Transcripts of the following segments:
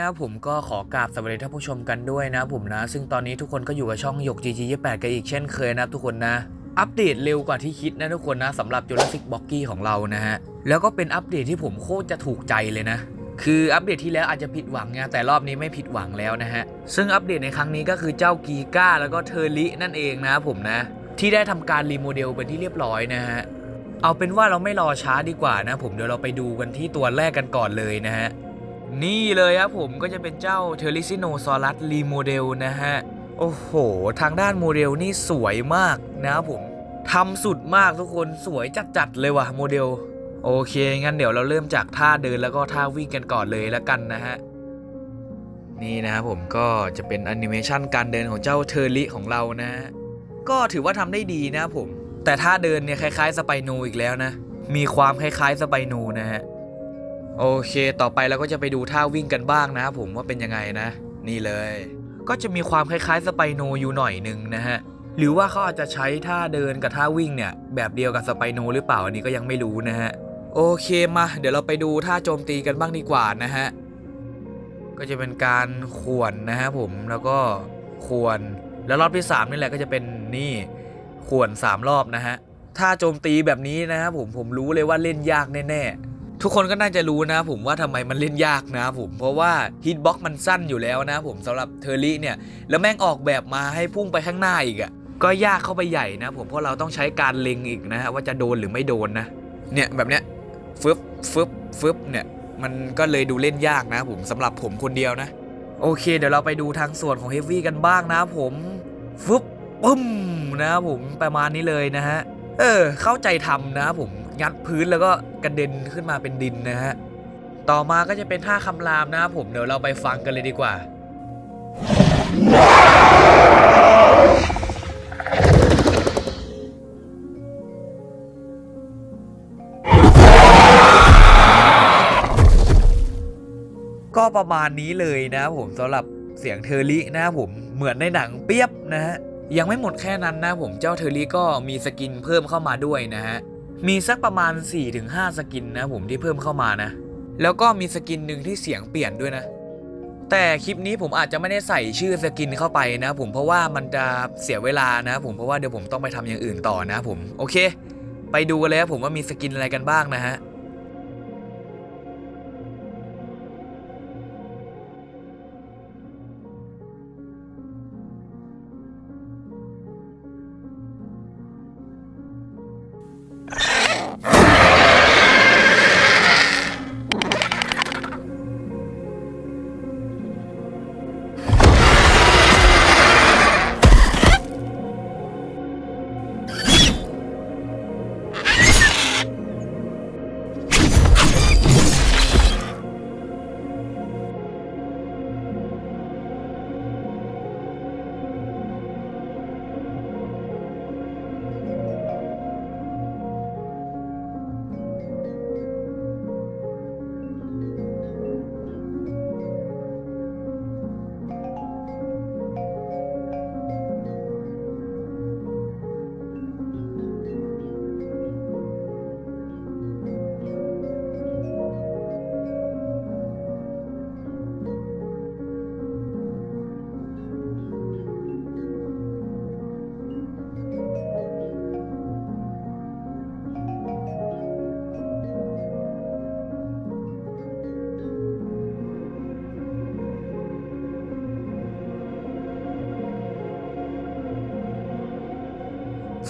นะผมก็ขอกราบสวัสดีท่านผู้ชมกันด้วยนะผมนะ ซึ่งตอนนี้ทุกคนก็อยู่กับช่องหยก GG28 กันอีกเช่นเคยนะทุกคนนะอัปเดตเร็วกว่าที่คิดนะทุกคนนะสำหรับ Jurassic b o c k y ของเรานะฮะ แล้วก็เป็นอัปเดตที่ผมโคตรจะถูกใจเลยนะ คืออัปเดตที่แล้วอาจจะผิดหวังไงแต่รอบนี้ไม่ผิดหวังแล้วนะฮะ ซึ่งอัปเดตในครั้งนี้ก็คือเจ้ากีก้าแล้วก็เทอร์ลินั่นเองนะผมนะ ที่ได้ทำการรีโมเดลเป็นที่เรียบร้อยนะฮะเอาเป็นว่าเราไม่รอช้าดีกว่านะ ผมเดี๋ยวเราไปดูกันที่ตัวแรกกันก่อนเลยนะฮะ นี่เลยครับผมก็จะเป็นเจ้าเทอริซิโนซอรัสรีโมเดลนะฮะ โอ้โห ทางด้านโมเดลนี่สวยมากนะครับผมทำสุดมากทุกคนสวยจัดๆเลยว่ะโมเดล โอเค งั้นเดี๋ยวเราเริ่มจากท่าเดินแล้วก็ท่าวิ่งกันก่อนเลยแล้วกันนะฮะ นี่นะครับผมก็จะเป็นแอนิเมชันการเดินของเจ้าเทอริของเรานะฮะ ก็ถือว่าทำได้ดีนะครับผม แต่ท่าเดินเนี่ยคล้ายๆสไปโนอีกแล้วนะ มีความคล้ายๆสไปโนนะฮะ โอเคต่อไปเราก็จะไปดูท่าวิ่งกันบ้างนะผมว่าเป็นยังไงนะ นี่เลย ก็จะมีความคล้ายๆสไปโนอยู่หน่อยหนึ่งนะฮะหรือว่าเขาอาจจะใช้ท่าเดินกับท่าวิ่งเนี่ย แบบเดียวกับสไปโนหรือเปล่าอันนี้ก็ยังไม่รู้นะฮะโอเคมา เดี๋ยวเราไปดูท่าโจมตีกันบ้างดีกว่านะฮะก็จะเป็นการข่วนนะฮะผมแล้วก็ข่วนแล้วรอบที่ 3 นี่แหละก็จะเป็นนี่ข่วน 3 รอบนะฮะท่าโจมตีแบบนี้นะครับผมผมรู้เลยว่าเล่นยากแน่ๆ ทุกคนก็น่าจะรู้นะผมว่าทำไมมันเล่นยากนะผมเพราะว่าฮิตบ็อกมันสั้นอยู่แล้วนะผมสำหรับเทอร์รี่เนี่ยแล้วแม่งออกแบบมาให้พุ่งไปข้างหน้าอีกอะ่ะก็ยากเข้าไปใหญ่นะผมเพราะเราต้องใช้การเล็งอีกนะฮะว่าจะโดนหรือไม่โดนนะเนี่ยแบบเนี้ยฟึบฟึบฟึบเนี่ยมันก็เลยดูเล่นยากนะผมสำหรับผมคนเดียวนะ โอเค เดี๋ยวเราไปดูทางส่วนของเฮฟวี่กันบ้างนะผมฟึบปึ้มนะผมประมาณนี้เลยนะฮะเออเข้าใจทำนะผม งัดพื้นแล้วก็กระเด็นขึ้นมาเป็นดินนะฮะ ต่อมาก็จะเป็นท่าคำรามนะครับผมเดี๋ยวเราไปฟังกันเลยดีกว่าก็ประมาณนี้เลยนะครับผมสำหรับเสียงเทอร์ลินะครับผมเหมือนในหนังเปียบนะฮะยังไม่หมดแค่นั้นนะผมเจ้าเทอร์ลิก็มีสกินเพิ่มเข้ามาด้วยนะฮะ มีสักประมาณ 4-5 สกินนะผมที่เพิ่มเข้ามานะ แล้วก็มีสกินหนึ่งที่เสียงเปลี่ยนด้วยนะ แต่คลิปนี้ผมอาจจะไม่ได้ใส่ชื่อสกินเข้าไปนะผมเพราะว่ามันจะเสียเวลานะผมเพราะว่าเดี๋ยวผมต้องไปทำอย่างอื่นต่อนะผมโอเค ไปดูกันเลยครับผมว่ามีสกินอะไรกันบ้างนะฮะ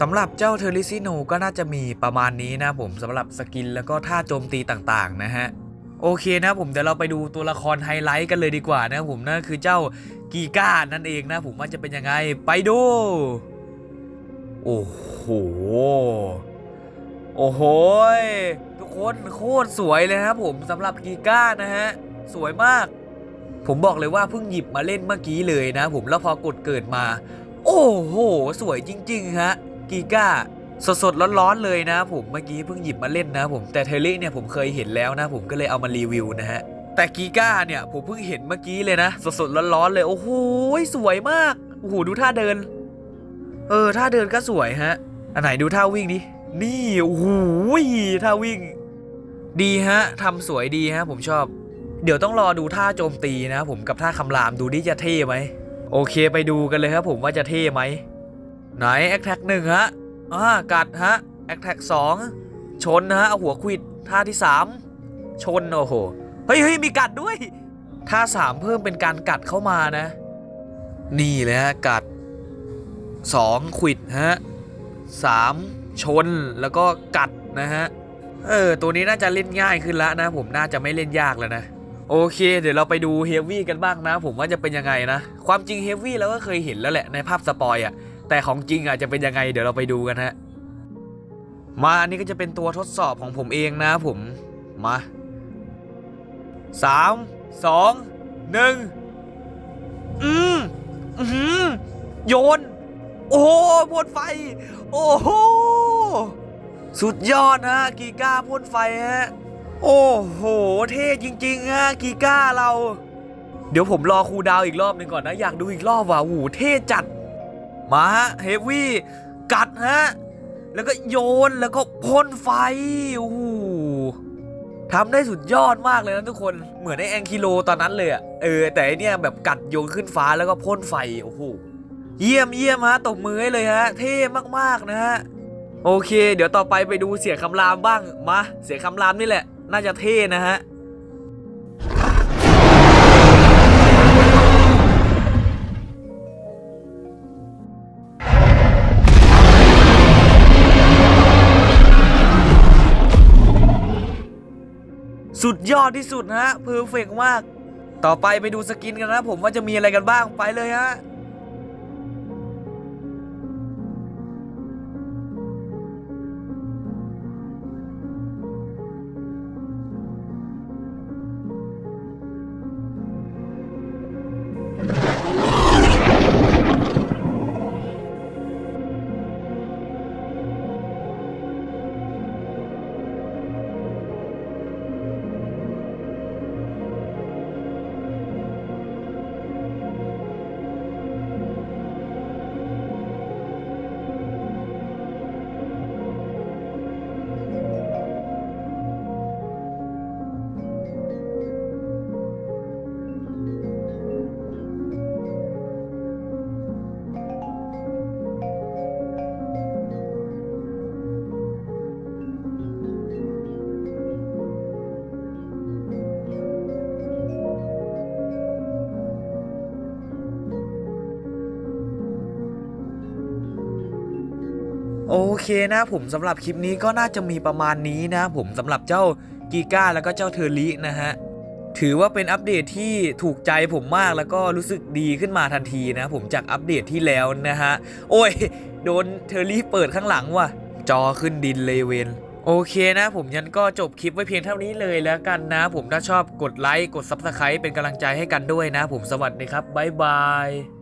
สำหรับเจ้าเทอริซิโนก็น่าจะมีประมาณนี้นะผมสำหรับสกินแล้วก็ท่าโจมตีต่างๆนะฮะโอเคนะผมเดี๋ยวเราไปดูตัวละครไฮไลท์กันเลยดีกว่านะผมนั่นคือเจ้ากีก้านั่นเองนะผมว่าจะเป็นยังไงไปดู โอ้โห โอ้โหยทุกคนโคตรสวยเลยนะผมสำหรับกีก้านะฮะ สวยมาก ผมบอกเลยว่าเพิ่งหยิบมาเล่นเมื่อกี้เลยนะผมแล้วพอกดเกิดมา โอ้โห สวยจริง ๆ ฮะ กีก้าสดๆร้อนๆเลยนะผมเมื่อกี้เพิ่งหยิบมาเล่นนะผมแต่เทเลเนี่ยผมเคยเห็นแล้วนะผมก็เลยเอามารีวิวนะฮะแต่กีก้าเนี่ยผมเพิ่งเห็นเมื่อกี้เลยนะ สดๆร้อนๆเลย โอ้โหสวยมากโอ้โหดูท่าเดิน เออท่าเดินก็สวยฮะ อันไหนดูท่าวิ่งดินี่โอ้โหท่าวิ่ง ดีฮะทำสวยดีฮะ ผมชอบ เดี๋ยวต้องรอดูท่าโจมตีนะผมกับท่าคำรามดูดิจะเท่ไหมโอเคไปดูกันเลยครับผมว่าจะเท่ไหม ไหนแอคแท็กหนึ่งฮะอ่ากัดฮะแอคแท็กสองชนฮะเอาหัวควิดท่าที่สามชนโอ้โหเฮ้ยเฮ้ยมีกัดด้วยท่าสามเพิ่มเป็นการกัดเข้ามานะ นี่เลยฮะกัดสองควิดฮะสามชนแล้วก็กัดนะฮะเออตัวนี้น่าจะเล่นง่ายขึ้นแล้วนะ ผมน่าจะไม่เล่นยากแล้วนะโอเค เดี๋ยวเราไปดูเฮฟวี่กันบ้างนะ ผมว่าจะเป็นยังไงนะ ความจริงเฮฟวี่เราก็เคยเห็นแล้วแหละในภาพสปอยอะ แต่ของจริงอาจจะเป็นยังไงเดี๋ยวเราไปดูกันฮะ มาอันนี้ก็จะเป็นตัวทดสอบของผมเองนะผม มาสามสองหนึ่งอืมอือหือโยน โอ้โพ่นไฟ โอ้โห สุดยอดฮะกีก้าพ่นไฟฮะ โอ้โห เท่จริงๆฮะกีก้าเรา เดี๋ยวผมรอครูดาวอีกรอบหนึ่งก่อนนะ อยากดูอีกรอบว่ะโอ้โหเท่จัด มาฮะเฮฟวี่กัดฮะ แล้วก็โยนแล้วก็พ่นไฟโอ้โหทำได้สุดยอดมากเลยนะทุกคนเหมือนไอแองคิโลตอนนั้นเลยอะเออแต่อันเนี่ยแบบกัดโยนขึ้นฟ้าแล้วก็พ่นไฟโอ้โหเยี่ยมเยี่ยมฮะตบมือให้เลยฮะ เท่มากๆนะฮะโอเค เดี๋ยวต่อไปไปดูเสียงคำรามบ้างมาเสียงคำรามนี่แหละ น่าจะเท่นะฮะ ยอดที่สุดนะฮะเพอร์เฟกมาก ต่อไปไปดูสกินกันนะผมว่าจะมีอะไรกันบ้างไปเลยฮะ โอเคนะผมสำหรับคลิปนี้ก็น่าจะมีประมาณนี้นะผมสำหรับเจ้ากีก้าแล้วก็เจ้าเทอร์ลินะฮะถือว่าเป็นอัปเดตที่ถูกใจผมมากแล้วก็รู้สึกดีขึ้นมาทันทีนะ ผมจากอัปเดตที่แล้วนะฮะ โอ้ย โดนเทอร์รี่เปิดข้างหลังว่ะ จอขึ้นดินเลยเวนโอเคนะ ผมยันก็จบคลิปไว้เพียงเท่านี้เลยแล้วกันนะ ผมถ้าชอบกดไลค์กด Subscribe เป็นกำลังใจให้กันด้วยนะ ผมสวัสดีครับบ๊ายบาย